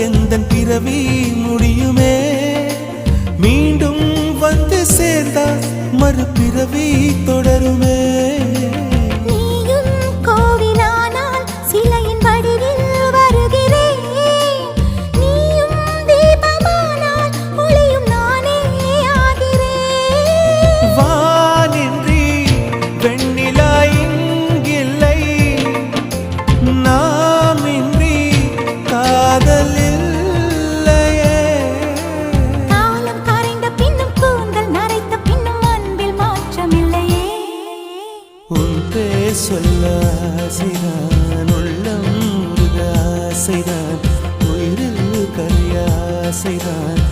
எந்த பிறவி முடியுமே? மீண்டும் வந்து சேர்ந்தால் மறுபிறவி தொடருமே. உன் பேர் சொல்ல ஆசைதான் உள்ளம் ஆசைதான் உயிரில் கரிய ஆசைதான்